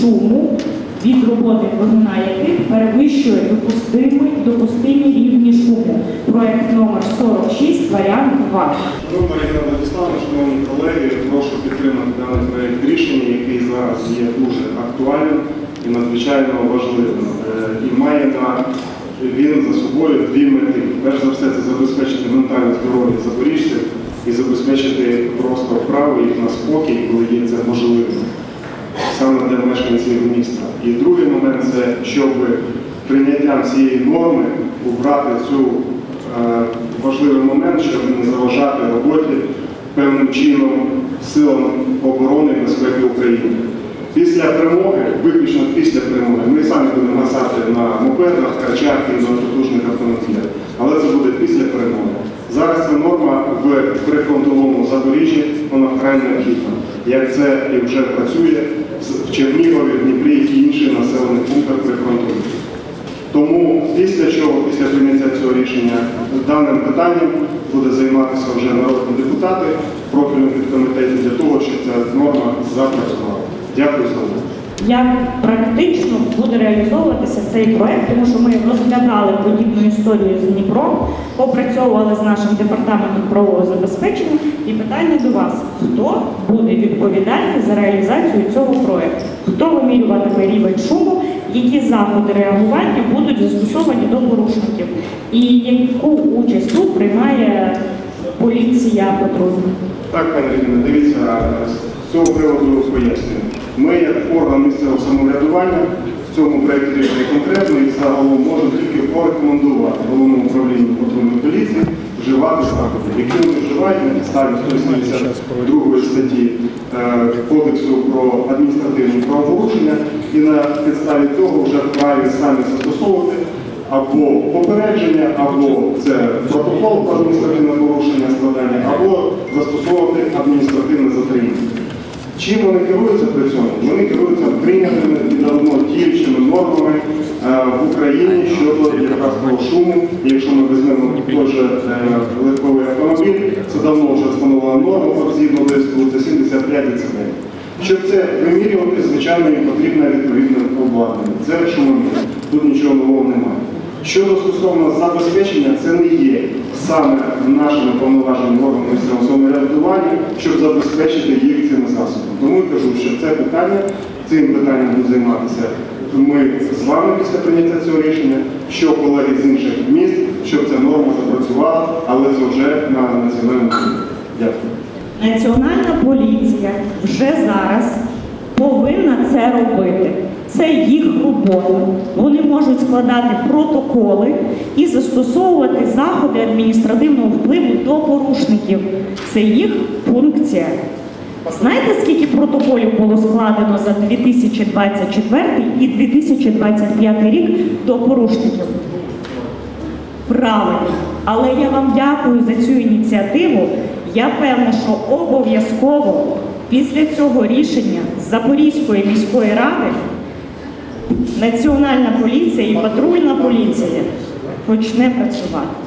шуму від роботи двигуна яких перевищує допустимі, допустимі рівні шуму. Проект номер 46, варіант 2. Ну, Марина Владиславовна, шановні колеги, прошу підтримати даний проєкт рішення, який зараз є дуже актуальним і надзвичайно важливим. Е, І має на він за собою дві мети. Перш за все, це забезпечити ментальне здоров'я запоріжців і забезпечити просто право їх на спокій, коли є це можливим, саме для мешканців міста. І другий момент це щоб прийняттям цієї норми убрати цю е, важливий момент, щоб не заважати роботі певним чином силам оборони і безпеки України. Після перемоги, виключно після перемоги, ми самі будемо гасати на мопедах, крачах і на потужних автомобілях. Але це буде після перемоги. Зараз ця норма в прифронтовому Запоріжжі, вона вкрай необхідна. Як це і вже працює в Чернігові, в Дніпрі і інших населених пунктах прифронтових. Тому після чого, після прийняття цього рішення, даним питанням буде займатися вже народні депутати в профільному підкомітеті для того, щоб ця норма запрацювала. Дякую за увагу. Як практично буде реалізовуватися цей проект, тому що ми розглядали подібну історію з Дніпром, попрацьовували з нашим департаментом правового забезпечення. І питання до вас: хто буде відповідальний за реалізацію цього проекту? Хто вимірюватиме рівень шуму? Які заходи реагування будуть застосовані до порушників? І яку участь тут приймає поліція патрульна? Так, пане Рівне, дивіться, з цього приводу пояснюю. Ми, як орган місцевого самоврядування, в цьому проєкті рішення конкретно і загалом можемо тільки порекомендувати головному управлінню патрульної поліції вживати заходи, які вони вживають на підставі 182 статті е, Кодексу про адміністративні правопорушення і на підставі цього вже вправі самі застосовувати або попередження, або це протокол про адміністративне порушення складання, або застосовувати адміністративне затримання. Чим вони керуються при цьому? Вони керуються прийнятими і діючими нормами е, в Україні щодо якраз шуму. Якщо ми візьмемо же е, легковий автомобіль, це давно вже встановлена норма згідно це 75 дБ. Щоб це вимірювати, звичайно, їм потрібне відповідне обладнання. Це шумомір. Тут нічого нового немає. Щодо стосовно забезпечення, це не є саме нашими повноваженими органами місцевого самоврядування, щоб забезпечити їх цими засобами. Тому це питання, цим питанням будуть займатися ми з вами після прийняття цього рішення, що колеги з інших міст, щоб ця норма запрацювала, але це вже на національному рівні. Дякую. Національна поліція вже зараз повинна це робити. Це їх робота. Вони можуть складати протоколи і застосовувати заходи адміністративного впливу до порушників. Це їх функція. Знаєте, скільки протоколів було складено за 2024 і 2025 рік до порушників? Правильно. Але я вам дякую за цю ініціативу. Я певна, що обов'язково після цього рішення Запорізької міської ради Національна поліція і патрульна поліція почне працювати.